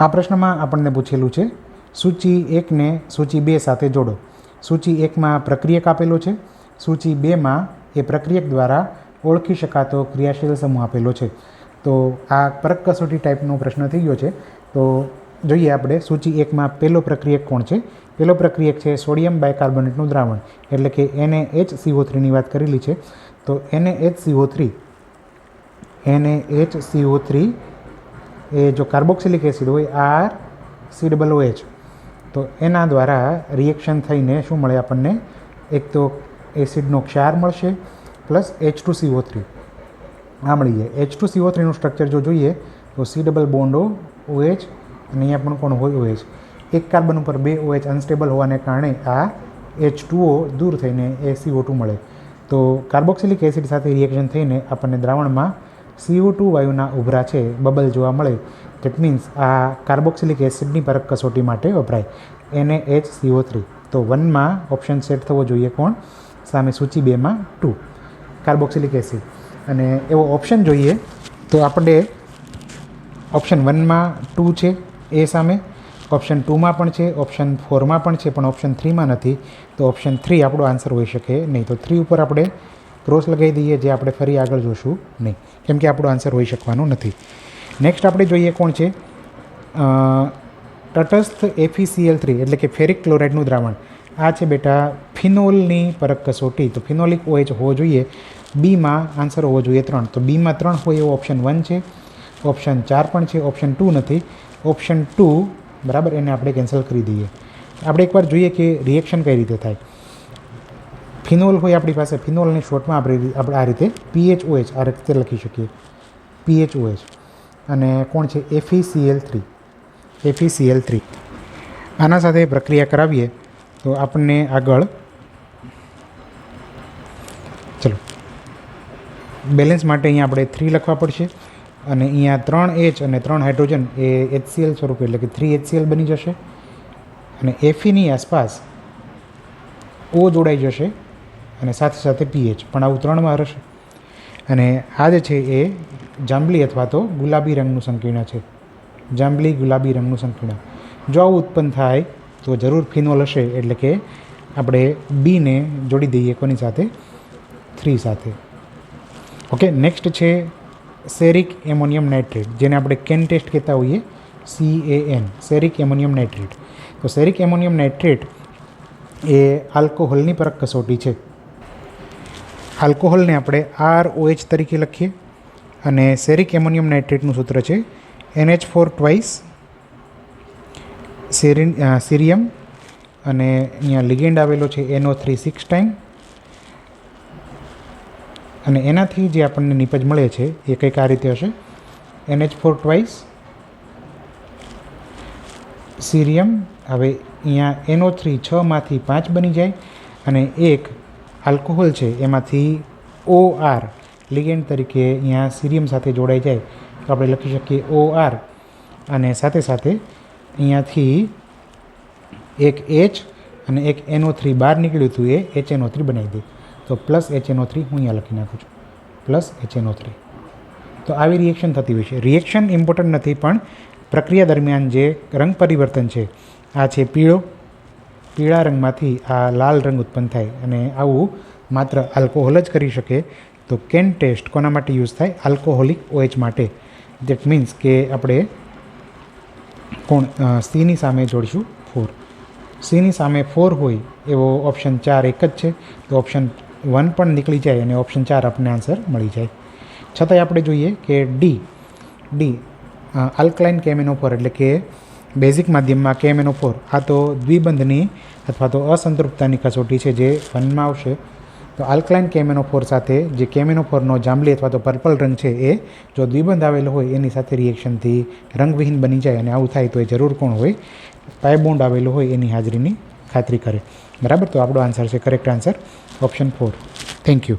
આ પ્રશ્નમાં આપણને પૂછેલું છે, સૂચિ એકને સૂચિ બે સાથે જોડો. સૂચિ એકમાં પ્રક્રિયક આપેલો છે, સૂચિ બેમાં એ પ્રક્રિયક દ્વારા ઓળખી શકાતો ક્રિયાશીલ સમૂહ આપેલો છે. તો આ પરક કસોટી ટાઈપનો પ્રશ્ન થઈ ગયો છે. તો જોઈએ આપણે સૂચિ એકમાં પહેલો પ્રક્રિયક કોણ છે? પહેલો પ્રક્રિયક છે સોડિયમ બાયકાર્બોનેટનું દ્રાવણ, એટલે કે એને એચ સીઓ થ્રીની વાત કરેલી છે. તો એને એચ સીઓ થ્રી એને એચ સીઓ થ્રી એ જો કાર્બોક્સિલિક એસિડ હોય, આર સી ડબલ એચ. તો એના દ્વારા રિએક્શન થઈને શું મળે આપણને? એક તો એસિડનો ક્ષાર મળશે, plus H two CO three આ મળી જાય એચ ટુ સીઓ થ્રીનું સ્ટ્રક્ચર જો જોઈએ, તો સી ડબલ બોન્ડો ઓએચ અને અહીંયા પણ કોણ હોય ઓએચ એક કાર્બન ઉપર બે ઓએચ અનસ્ટેબલ હોવાને કારણે આ એચ ટુઓ દૂર થઈને એ સીઓ ટુ મળે. તો કાર્બોક્સિલિક એસિડ સાથે રિએક્શન થઈને આપણને દ્રાવણમાં સીઓ ટુ વાયુના ઉભરા છે, બબલ જોવા મળે. દેટ મીન્સ આ કાર્બોક્સિલિક એસિડની પરક કસોટી માટે વપરાય. એને એચ સીઓ થ્રી તો વનમાં ઓપ્શન સેટ થવો જોઈએ કોણ? સામે સૂચિ બેમાં ટુ કાર્બોક્સિલિક એસિડ અને એવો ઓપ્શન જોઈએ, તો આપણે ઓપ્શન વનમાં ટુ છે, એ સામે. ઓપ્શન ટુમાં પણ છે ઓપ્શન ફોરમાં પણ છે, પણ ઓપ્શન થ્રીમાં નથી. તો ઓપ્શન થ્રી આપણો આન્સર હોઈ શકે નહીં. તો થ્રી ઉપર આપણે ક્રોસ લગાવી દઈએ જે આપણે ફરી આગળ જોશું. નહીં, કેમ કે આપણો આન્સર હોઈ શકવાનો નથી. નેક્સ્ટ આપણે જોઈએ કોણ છે? તટસ્થ એફીસીએલ થ્રી એટલે કે ફેરિક ક્લોરાઇડનું દ્રાવણ. આ છે બેટા ફિનોલની પરક કસોટી. તો ફિનોલિક ઓએચ હોવો જોઈએ. બીમાં આન્સર હોવો જોઈએ ત્રણ. તો બીમાં ત્રણ હોય એવો ઓપ્શન વન છે. ઓપ્શન ચાર પણ છે ઓપ્શન ટુ નથી. ઓપ્શન ટુ બરાબર, એને આપણે કેન્સલ કરી દઈએ. આપણે એકવાર જોઈએ કે રિએક્શન કઈ રીતે થાય. ફિનોલ હોય આપણી પાસે, ફિનોલની શોર્ટમાં આપણે આપણે આ રીતે પીએચઓએચ આ રીતે લખી શકીએ. પીએચઓએચ અને કોણ છે? એફીસીએલ થ્રી એફીસીએલ થ્રી આના સાથે પ્રક્રિયા કરાવીએ તો આપણને આગળ ચલો. બેલેન્સ માટે અહીંયા આપણે થ્રી લખવા પડશે. અને અહીંયા ત્રણ એચ અને ત્રણ હાઇડ્રોજન એ એચસીએલ સ્વરૂપે, એટલે કે થ્રી એચસીએલ બની જશે. અને એફીની આસપાસ ઓ જોડાઈ જશે. અને સાથે સાથે પીએચ પણ આવું ત્રણમાં રહેશે અને આ જે છે એ જાંબલી અથવા તો ગુલાબી રંગનું સંકીર્ણ છે. જાંબલી ગુલાબી રંગનું સંકીર્ણ. જો આવું ઉત્પન્ન થાય, તો જરૂર ફિનોલ હશે, એટલે કે આપણે બીને જોડી દઈએ કોની સાથે? થ્રી સાથે. ઓકે, નેક્સ્ટ છે સેરિક એમોનિયમ નાઇટ્રેટ, જેને આપણે કેન ટેસ્ટ કહેતા હોઈએ C A N ceric ammonium nitrate. તો સેરિક એમોનિયમ નાઇટ્રેટ એ આલ્કોહોલની પરક કસોટી છે. આલ્કોહોલને આપણે આર ઓએચ તરીકે લખીએ અને સેરિક એમોનિયમ નાઇટ્રેટનું સૂત્ર છે NH four twice, ceric cerium, અને અહીંયા લિગેન્ડ આવેલો છે એનઓ થ્રી સિક્સ ટાઈમ. અને એનાથી જે આપણને નિપજ મળે છે એ કંઈક આ રીતે હશે. એનએચ ફોર ટ્વાઇસ, સિરિયમ, હવે અહીંયા એનઓ થ્રી છમાંથી પાંચ બની જાય અને એક આલ્કોહોલ છે, એમાંથી ઓ આર લિગેન્ડ તરીકે અહીંયા સિરિયમ સાથે જોડાઈ જાય. તો આપણે લખી શકીએ ઓ આર અને સાથે સાથે અહીંયાથી એક એચ અને એક એનો થ્રી બહાર નીકળ્યું હતું, એ એચ એનો થ્રી બનાવી દે. તો પ્લસ એચ એનો થ્રી હું અહીંયા લખી નાખું છું. પ્લસ એચ એનો થ્રી તો આવી રિએક્શન થતી હોય છે. રિએક્શન ઇમ્પોર્ટન્ટ નથી, પણ પ્રક્રિયા દરમિયાન જે રંગ પરિવર્તન છે, આ છે પીળો પીળા રંગમાંથી આ લાલ રંગ ઉત્પન્ન થાય અને આવું માત્ર આલ્કોહોલ જ કરી શકે. તો કેન ટેસ્ટ કોના માટે યુઝ થાય? આલ્કોહોલિક ઓએચ માટે. દેટ મીન્સ કે આપણે કોણ સીની સામે જોડીશું ફોર. સીની સામે ફોર હોય એવો ઓપ્શન ચાર એક જ છે. તો ઓપ્શન વન પણ નીકળી જાય અને ઓપ્શન ચાર આપણને આન્સર મળી જાય. છતાંય આપણે જોઈએ કે ડી ડી આલ્કલાઇન કેમેનોફોર એટલે કે બેઝિક માધ્યમમાં કેમેનોફોર આ તો દ્વિબંધની અથવા તો અસંતૃપ્તાની કસોટી છે જે વનમાં આવશે. તો આલ્કલાઇન કેમેનો ફોર સાથે જે કેમેનો ફોરનો જાંબલી અથવા તો પર્પલ રંગ છે એ, જો દ્વિબંધ આવેલો હોય એની સાથે રિએક્શનથી રંગવિહીન બની જાય અને આવું થાય તો એ જરૂર કોણ હોય? પાયબોન્ડ આવેલો હોય એની હાજરીની ખાતરી કરે. બરાબર? તો આપણો આન્સર છે correct answer option four thank you